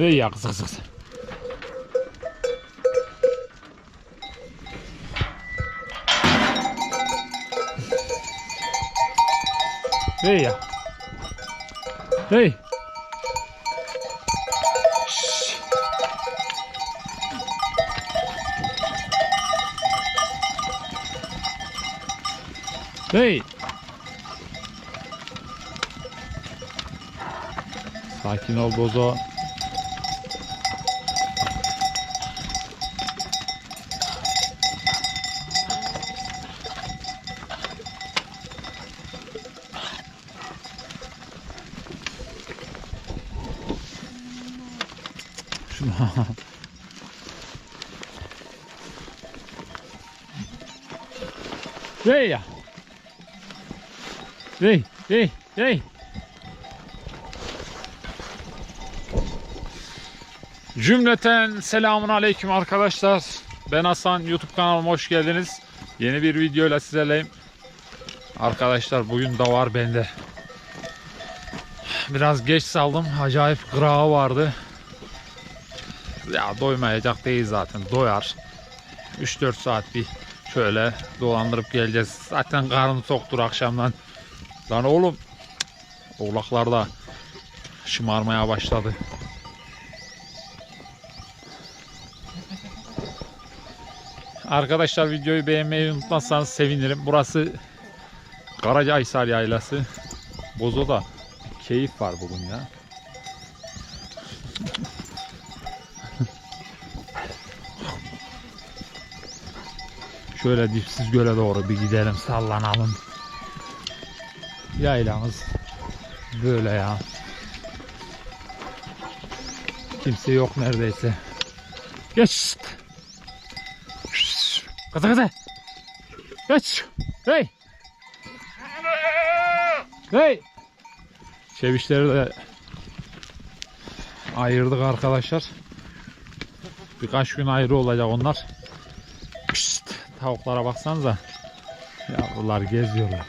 Hey ya kısa kısa. Hey ya. Hey. Hey. Sakin ol Bozo. Hey ya. Hey, hey, hey. Cümleten selamun aleyküm arkadaşlar. Ben Hasan YouTube kanalıma hoş geldiniz. Yeni bir videoyla sizlerleyim. Arkadaşlar bugün de var bende. Biraz geç saldım. Acayip kırağı vardı. Ya doymayacak değil zaten. Doyar. 3-4 saat bir şöyle dolandırıp geleceğiz. Zaten karnı toktur akşamdan. Lan oğlum. Oğlaklar da şımarmaya başladı. Arkadaşlar videoyu beğenmeyi unutmazsanız sevinirim. Burası Karacahisar Yaylası. Bozo'da keyif var bugün ya. Şöyle dipsiz göle doğru bir gidelim sallanalım. Yaylamız böyle ya. Kimse yok neredeyse. Geç. Kıza kıza. Geç. Hey. Hey. Çevişleri de ayırdık arkadaşlar. Birkaç gün ayrı olacak onlar. Tavuklara baksanıza. Yavrular geziyorlar.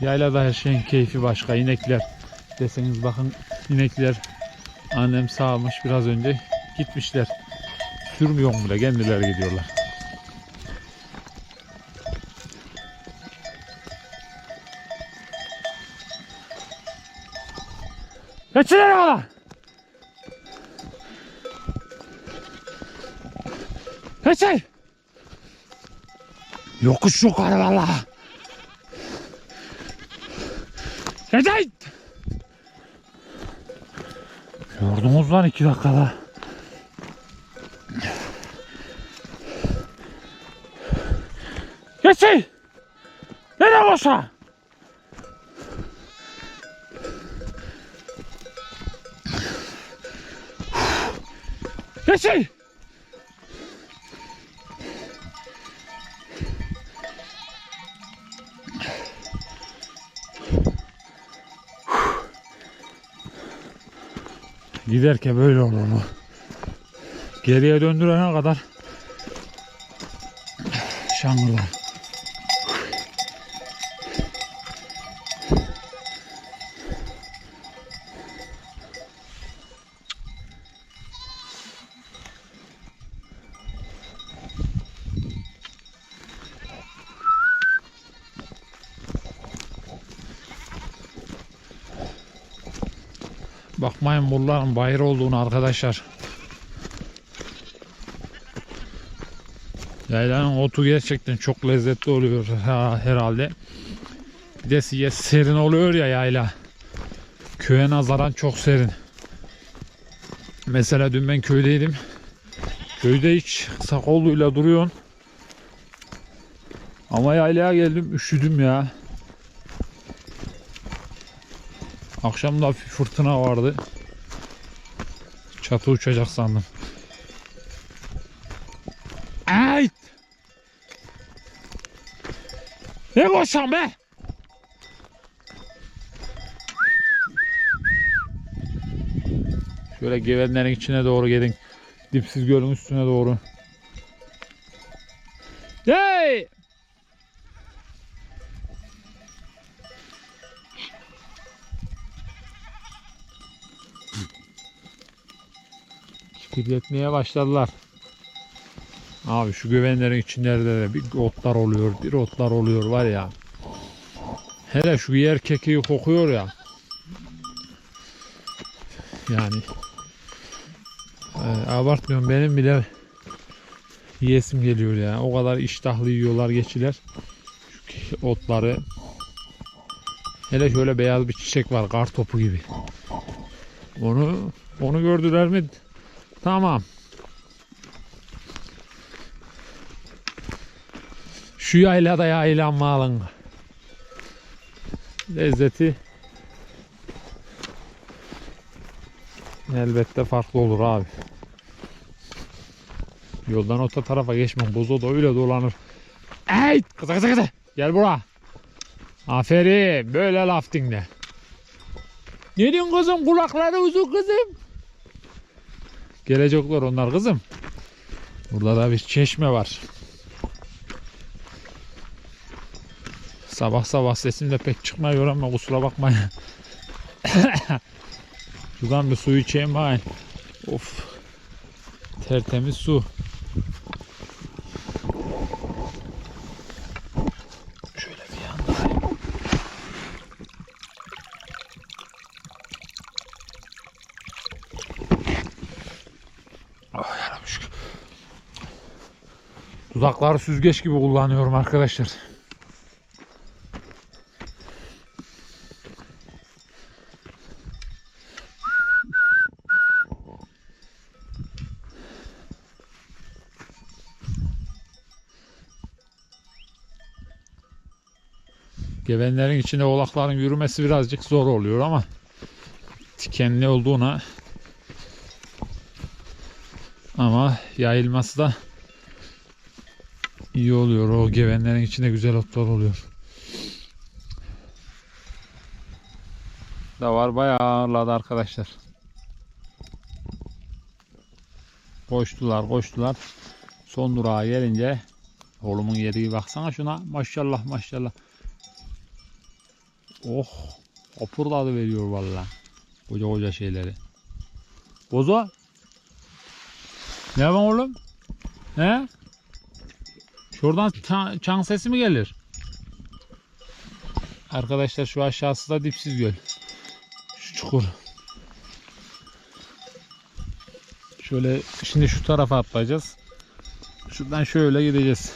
Yaylada her şeyin keyfi başka. İnekler deseniz bakın inekler annem sağmış biraz önce gitmişler. Sürmüyor bile kendileri gidiyorlar. Geçin arabalar. Geçin. Yokuş yukarı valla. Geçin. Yordunuz lan iki dakikada. Geçin. Nereye boşa? Geçin. Giderken böyle olur mu? Geriye döndürene kadar şangırlar. Bakmayın buraların bayır olduğunu arkadaşlar. Yaylanın otu gerçekten çok lezzetli oluyor ha, herhalde. Bir de size serin oluyor ya yayla. Köye nazaran çok serin. Mesela dün ben köydeydim. Köyde hiç kısa kolluyla duruyorsun. Ama yaylaya geldim üşüdüm ya. Akşam da hafif fırtına vardı. Çatı uçacak sandım. Ay! Ne koşan be? Şöyle gevenlerin içine doğru gelin. Dipsiz gölün üstüne doğru. Hey! Kirletmeye başladılar. Abi şu güvenlerin içinde de bir otlar oluyor, bir otlar oluyor var ya. Hele şu yer kekiği kokuyor ya. Yani e, abartmıyorum benim bile yiyesim geliyor ya. O kadar iştahlı yiyorlar geçiler. Şu otları. Hele şöyle beyaz bir çiçek var kar topu gibi. Onu onu gördüler mi? Tamam. Şu yaylada yaylanma alın. Lezzeti elbette farklı olur abi. Yoldan o tarafa geçme. Bozo da öyle dolanır. Ey! Kıza kıza kıza. Gel buraya. Aferin. Böyle laf dinle. Kızım? Kulakları uzun kızım. Gelecekler onlar kızım. Burada da bir çeşme var. Sabah sabah sesim de pek çıkmıyor ama kusura bakmayın. Şuradan bir su içeyim bari. Of. Tertemiz su. Dudakları süzgeç gibi kullanıyorum arkadaşlar. Gevenlerin içinde oğlakların yürümesi birazcık zor oluyor ama dikenli olduğuna ama yayılması da iyi oluyor. O gevenlerin içinde güzel otlar oluyor. Da var bayağı ağırladı arkadaşlar. Koştular koştular. Son durağa gelince oğlumun yeri baksana şuna. Maşallah maşallah. Oh. Hopurdadı veriyor vallahi. Koca koca şeyleri. Bozo. Ne var oğlum? He? Şuradan ça- çan sesi mi gelir? Arkadaşlar şu aşağısı da dipsiz göl. Şu çukur. Şöyle şimdi şu tarafa atlayacağız. Şuradan şöyle gideceğiz.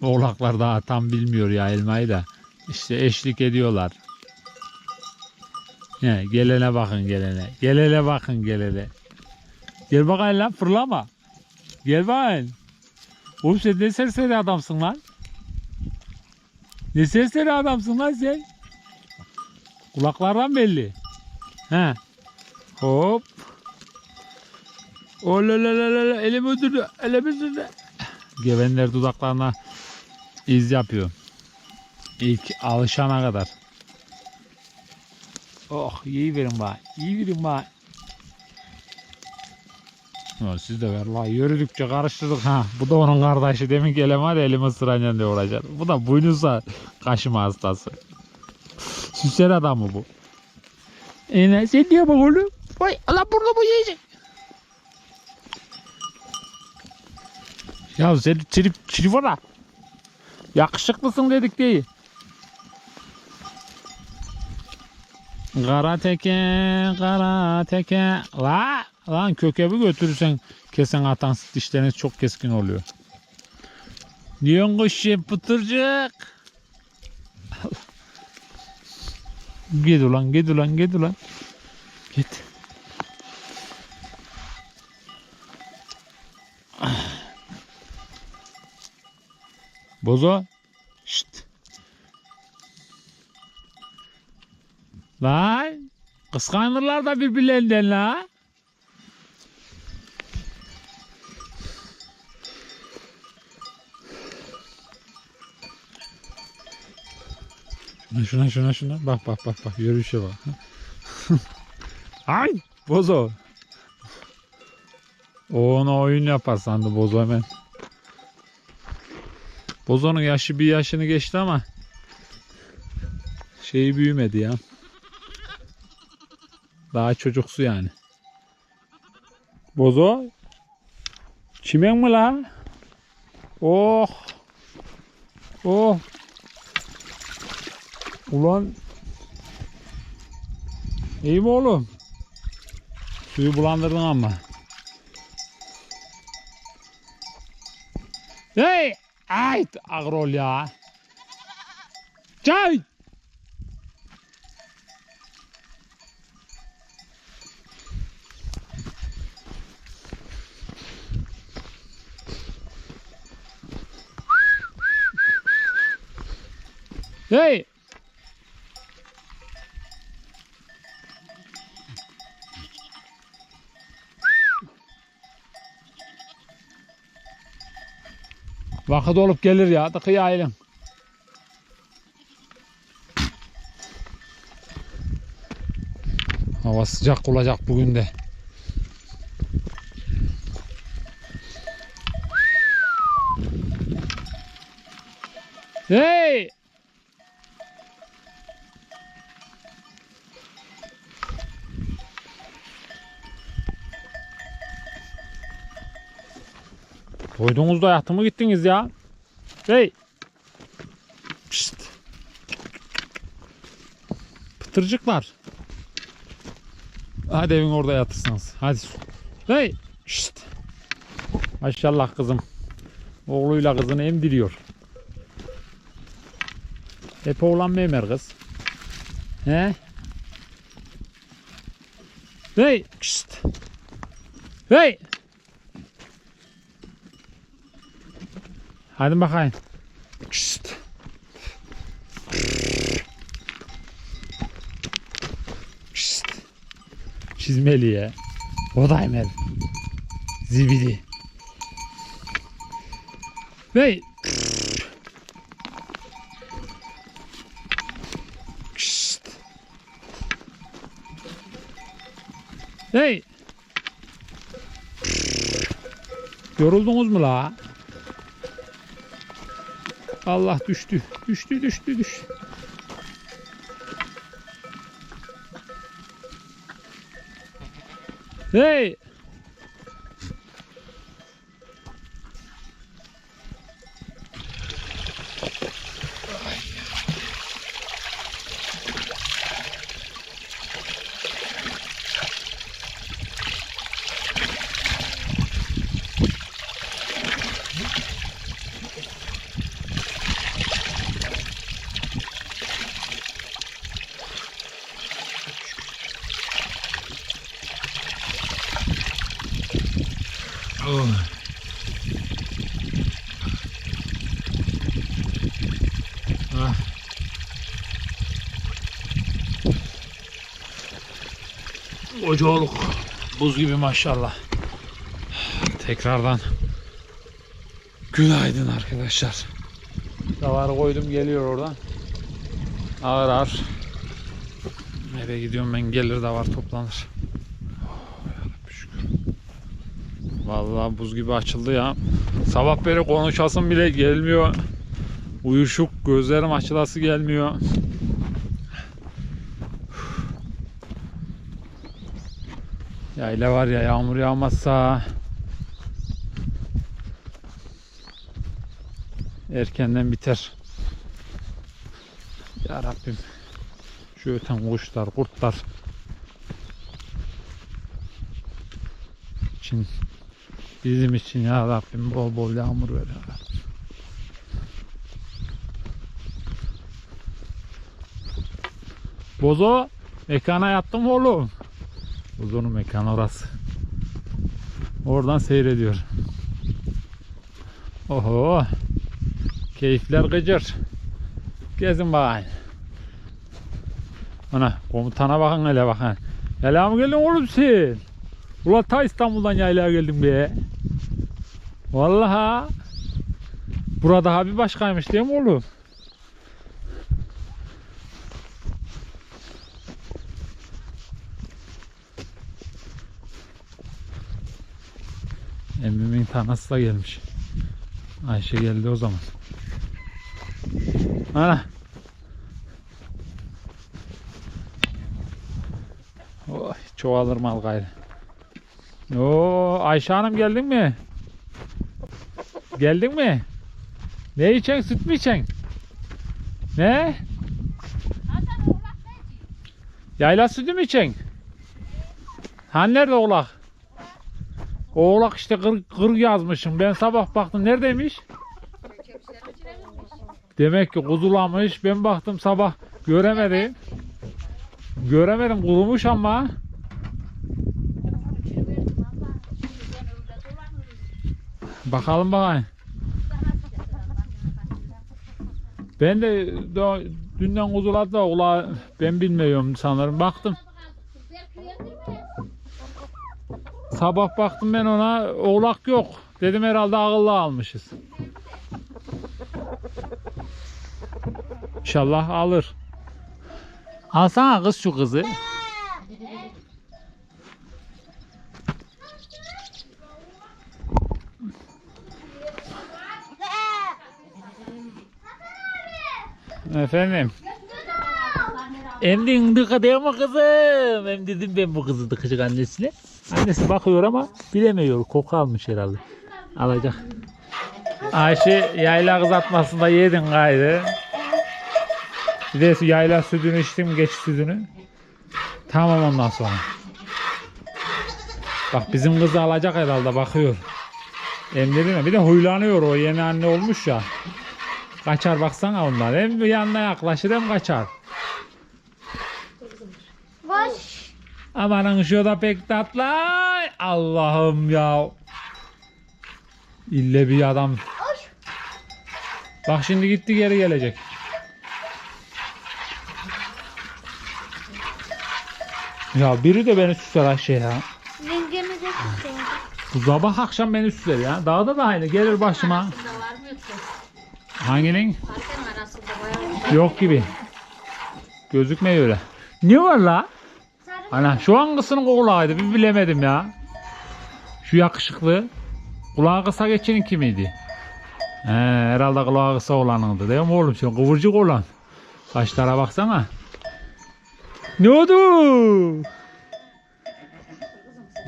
Oğlaklar daha tam bilmiyor ya elmayı da. İşte eşlik ediyorlar. He, gelene bakın gelene. Gelene bakın gelene. Gel bakayım lan fırlama. Gel bakayım. Oğlum sen ne serseri adamsın lan. Ne serseri adamsın lan sen. Kulaklardan belli. He. Hop. Olalalala elim öldürdü. Elim öldürdü. Gevenler dudaklarına iz yapıyor. İlk alışana kadar. Oh iyi verin bana. İyi verin bana. Siz de vallahi yürüdükçe karıştırdık ha. Bu da onun kardeşi. Demin gelemedi elimi ısıracaksın diye uğraşar. Bu da boynuzla kaşıma hastası. Süser adamı bu. E ne sen diyor bak oğlum. Vay Allah burada bu yiyecek. Ya sen çirip çirifona. Yakışıklısın dedik değil. Kara teke, kara teke. La, lan kökebi götürürsen kesen atan dişleriniz çok keskin oluyor. Diyorsun kuşum pıtırcık. git ulan, git ulan, git ulan. Git. Bozo. Şşt. Lan. Kıskanırlar da birbirlerinden la. Şuna şuna şuna. Bak bak bak bak. Yürüyüşe bak. Ay. Bozo. O ona oyun yapar sandı Bozo hemen. Bozo'nun yaşı bir yaşını geçti ama şeyi büyümedi ya. Daha çocuksu yani. Bozo. Çimen mi la? Oh. Oh. Ulan. İyi mi oğlum? Suyu bulandırdın ama. Hey! Ay! Agrol ya. Çay! Hey! Vakit olup gelir ya. Tıkı ailem. Hava sıcak olacak bugün de. Hey! Doydunuz da yattı mı gittiniz ya? Hey! Pişt! Pıtırcıklar. Hadi evin orada yatırsınız. Hadi. Hey! Şşt! Maşallah kızım. Oğluyla kızını emdiriyor. Hep oğlan memer kız. He? Hey! Şşt! Hey! Hadi bakayım. Şşt. Şşt. Çizmeli ya. O da emel. Zibidi. Hey. Şşt. Hey. Yoruldunuz mu la? Allah düştü. Düştü düştü düştü. Hey! Ocağılık buz gibi maşallah. Tekrardan günaydın arkadaşlar. Davarı koydum geliyor oradan. Ağır ağır. Nereye gidiyorum ben gelir davar toplanır. Vallahi buz gibi açıldı ya. Sabah beri konuşasım bile gelmiyor. Uyuşuk gözlerim açılası gelmiyor. Yayla var ya yağmur yağmazsa erkenden biter. Ya Rabbim. Şu öten kuşlar, kurtlar için bizim için ya Rabbim bol bol yağmur ver ya. Bozo mekana yattın oğlum? Bozo'nun mekanı orası. Oradan seyrediyor. Oho. Keyifler gıcır. Gezin bakayım. Ana komutana bakın hele bakın. Hele mi geldin oğlum sen? Ula ta İstanbul'dan yaylaya geldim be. Vallahi. Burada bir başkaymış değil mi oğlum? Tanesi da gelmiş. Ayşe geldi o zaman. Ana. Oy, çoğalır mal gayrı. Oo Ayşe Hanım geldin mi? Geldin mi? Ne içeceksin? Süt mü içeceksin? Ne? Yayla sütü mü içeceksin? Hani nerede oğlak? Oğlak işte kır, kır yazmışım. Ben sabah baktım. Neredeymiş? Demek ki kuzulamış. Ben baktım sabah göremedim. Göremedim kurumuş ama. Bakalım bakayım. Ben de dünden kuzuladı da ben bilmiyorum sanırım. Baktım. Sabah baktım ben ona oğlak yok. Dedim herhalde ağıllı almışız. İnşallah alır. Alsana kız şu kızı. Efendim. Emdin dıkı değil mi kızım? Hem dedim ben bu kızı dıkıcık annesine. Annesi bakıyor ama bilemiyor. Koku almış herhalde. Alacak. Ayşe yayla kızartmasında yedin gayrı. Bir de yayla sütünü içtim geç sütünü. Tamam ondan sonra. Bak bizim kızı alacak herhalde bakıyor. Emdirine bir de huylanıyor o yeni anne olmuş ya. Kaçar baksana onlar. Hem yanına yaklaşır hem kaçar. Boş. Amanın şu da pek tatlı. Allah'ım ya. İlle bir adam. Bak şimdi gitti geri gelecek. Ya biri de beni süsler Ayşe ya. Yengemi de tutayım. Bu sabah akşam beni süsler ya. Dağda da aynı gelir başıma. Hanginin? Yok gibi. Gözükmüyor öyle. Ne var la? Ana şu hangisinin kulağıydı bir bilemedim ya. Şu yakışıklı. Kulağı kısa geçenin kimiydi? He, herhalde kulağı kısa olanındı değil mi oğlum? Sen kıvırcık olan. Saçlara baksana. Ne oldu?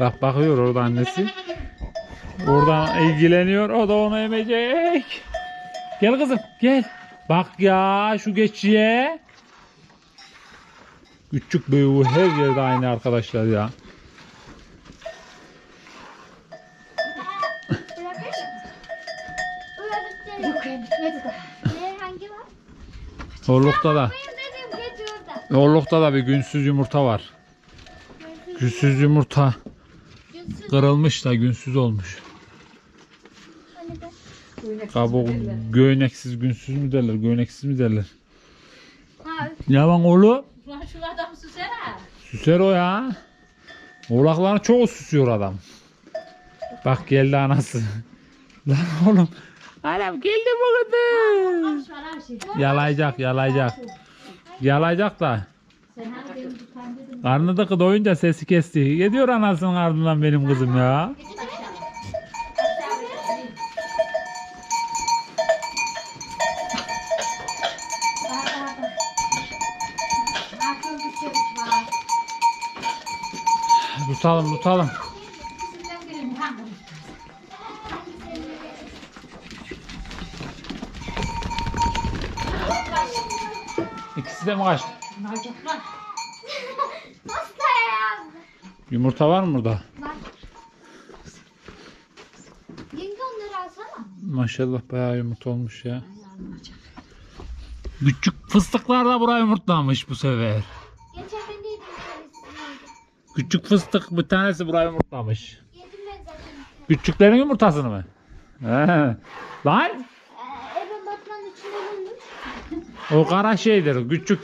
Bak bakıyor orada annesi. Oradan ilgileniyor. O da onu emecek. Gel kızım gel. Bak ya şu geçiye. Küçük büyüğü her yerde aynı arkadaşlar ya. Orlukta da. Orlukta da bir günsüz yumurta var. Günsüz yumurta kırılmış da günsüz olmuş. Kabuğu göğneksiz günsüz mü derler, göğneksiz mi derler? Ha, Yalan oğlu. Şu adam süsene. Süser o ya. Oğlakların çoğu süsüyor adam. Bak geldi anası. Lan oğlum. Anam geldi bu şey. Yalayacak yalayacak. Yalayacak da. Karnı da doyunca sesi kesti. Gidiyor anasının ardından benim kızım ya. Tutalım tutalım. İkisi de mi kaçtı? Ya. Yumurta var mı burada? Yenge onları alsana. Maşallah bayağı yumurta olmuş ya. Küçük fıstıklar da buraya yumurtlamış bu sefer. Geçen ben de yedim bir tanesini. Küçük fıstık bir tanesi buraya yumurtlamış. Küçüklerin yumurtasını mı? He. Lan Ee, Eve batmanın bulmuş. o kara şeydir. Küçük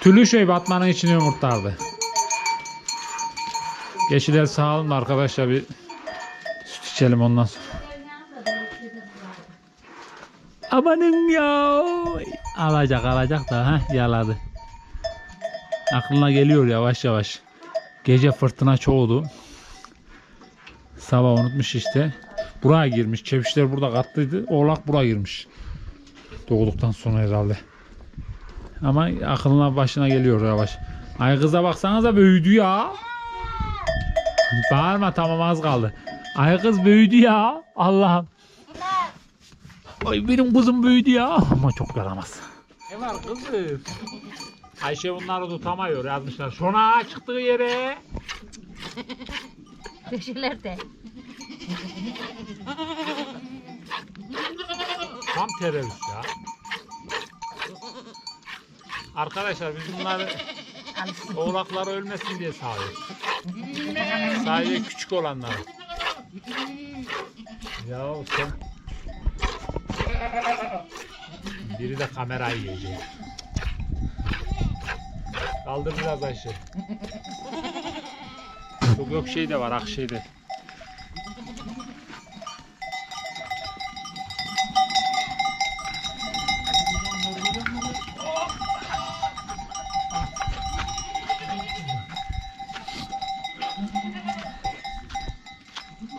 tülü şey batmanın içine yumurtlardı. Geçiler sağ olun arkadaşlar bir süt içelim ondan sonra. Amanın ya. Alacak alacak da ha yaladı. Aklına geliyor yavaş yavaş. Gece fırtına çoğudu. Sabah unutmuş işte. Buraya girmiş. Çevişler burada katlıydı. Oğlak buraya girmiş. Doğduktan sonra herhalde. Ama aklına başına geliyor yavaş. Ay kıza baksanıza büyüdü ya. Bağırma tamam az kaldı. Ay kız büyüdü ya. Allah'ım. Ay benim kızım büyüdü ya. Ama çok yaramaz. Ne var kızım? Ayşe bunları tutamıyor yazmışlar. Şuna çıktığı yere. Köşeler de. Tam terörist ya. Arkadaşlar biz bunları oğlaklar ölmesin diye sağlıyoruz. Sadece küçük olanları. Ya sen... Biri de kamerayı yiyecek. Kaldır biraz Ayşe. Çok yok şey de var, ak şey de.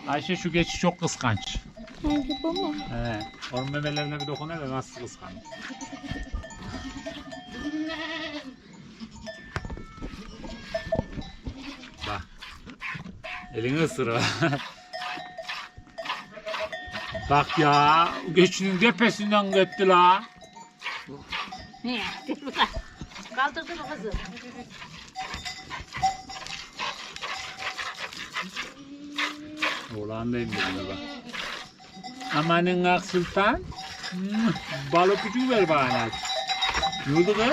Ayşe şu geçiş çok kıskanç. Hangi bu mu? He. Onun memelerine bir dokunuyor da nasıl kıskanç. Elini ısırı. Bak ya. Göçünün tepesinden gitti la. Ne? Kaldırdı mı kızım? Oğlan değil mi bak. Amanın ak sultan. Hmm, Balık ucu ver bana. Yurdu kız.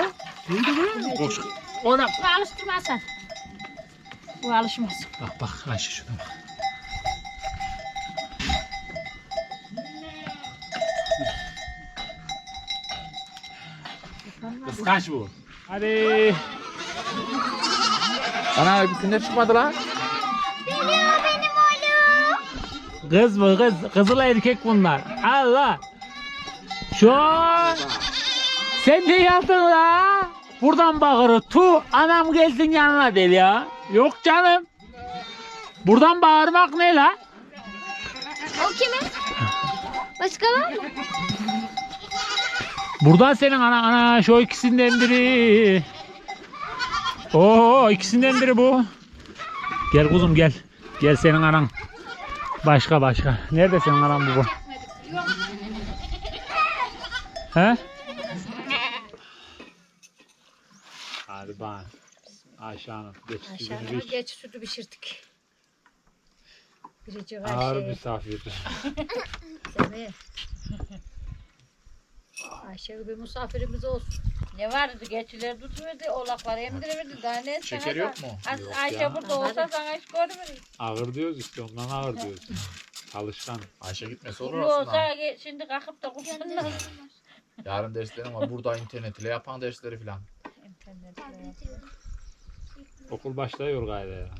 Yurdu kız. Koş. Ona. Alıştırma sen. Bu alışmaz. Bak bak Ayşe şuna bak. Kıskanç bu. Hadi. Ana bütünler çıkmadı lan. Geliyor benim oğlum. Kız bu kız. Kızıl erkek bunlar. Allah. Şu Sen de yazdın la. Buradan bağırır. Tu anam gelsin yanına del ya. Yok canım. Buradan bağırmak ne la? O kimin? Başka var mı? Buradan senin ana ana şu ikisinden biri. Oo ikisinden biri bu. Gel kuzum gel. Gel senin anan. Başka başka. Nerede senin anan bu? bu? He? Hadi bana. Ayşe Hanım. Geç Aşağıya geç sütü pişirdik. Biricik Ağır Ayşe. misafir. Ayşe gibi misafirimiz olsun. Ne vardı? Geçiler tutuverdi, oğlakları emdireverdi. Daha ne Şeker yok mu? Az- Yok Ayşe ya. burada olsa sana hiç görmedik. Ağır diyoruz işte ondan ağır diyoruz. Çalışkan. Ayşe gitmesi olur Ulu aslında. olsa ge- şimdi kalkıp da kursunlar. Yarın derslerim var. Burada internet ile yapan dersleri filan. İnternetle. Okul başlıyor gayet ya.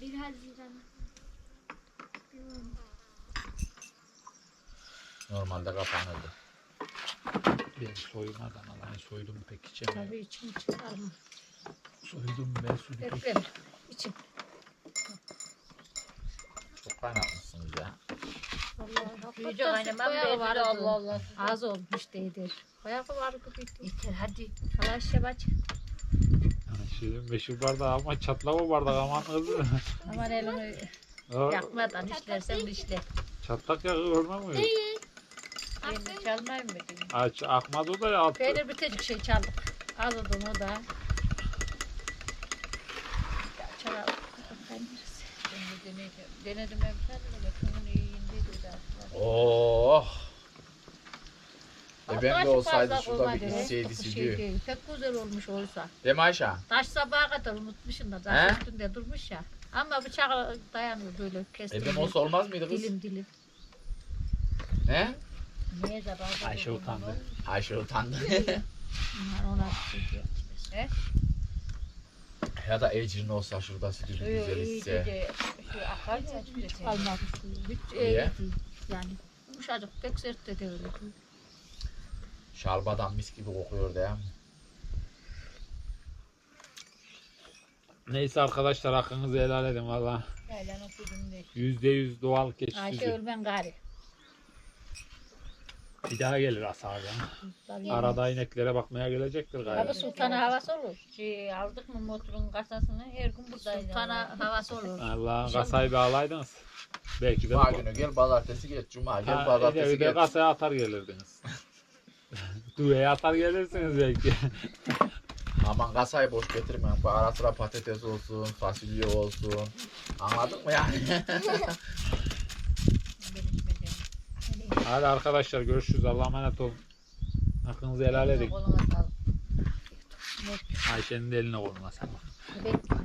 1 Haziran. Normalde kapanırdı. Ben soymadan alayım soydum pek içemem. Tabii içim çıkarma. Soydum ben suyu pek Bekle. İçim. Çok kaynatmışsınız ya. Büyüyecek annem ben var Allah Allah. Az olmuş değildir. Bayağı var gibi. Yeter hadi. Talaş yabaç. Şey, meşhur bardak ama çatlama bardak aman hızlı. Aman elini yakmadan işlersen işte. Çatlak yağı görmem mi? Beni çalmayayım mı? Aç, akmaz o da ya. Altı. Peynir bitecek şey çaldık. Az oldum o da. Ya çalalım. Denedim bir tane de. İyi indiydi de. Oh. E ben de olsaydı şurada bir olmadı. içseydi Şey Pek güzel olmuş oysa. Değil mi Ayşe? Taş sabaha kadar unutmuşum da He? taş üstünde durmuş ya. Ama bıçak dayanıyor böyle E kestim. ben olsa olmaz mıydı kız? Dilim dilim. He? Niye sabah Ayşe utandı. Ayşe utandı. Ona bir şey diyor. He? ya da Ecrin olsa şurada sidiyor bir güzel iyice içse. de şey akar ya hiç suyu. Hiç iyi Niye? değil. Yani yumuşacık pek sert de değil. Şalbadan mis gibi kokuyor değil mi? Neyse arkadaşlar hakkınızı helal edin valla. Değil. Yüzde yüz doğal keçi Ayşe sütü. ölmen gari. Bir daha gelir Asar ya. Arada ineklere bakmaya gelecektir Abi galiba. sultana havası olur. Şey, aldık mı motorun kasasını her gün buradaydı. Sultana havası olur. Allah kasayı bağlaydınız. Belki de Cuma günü gel, pazartesi geç, cuma gel, pazartesi bir de geç. kasaya atar gelirdiniz. Düğeye atar gelirsiniz belki. Aman kasayı boş getirmeyin. Bu ara sıra patates olsun, fasulye olsun. Anladın mı yani? Hadi arkadaşlar görüşürüz. Allah'a emanet olun. Hakkınızı helal edin. Koluna sağlık. Ayşe'nin de eline koluna sağlık. Bekle.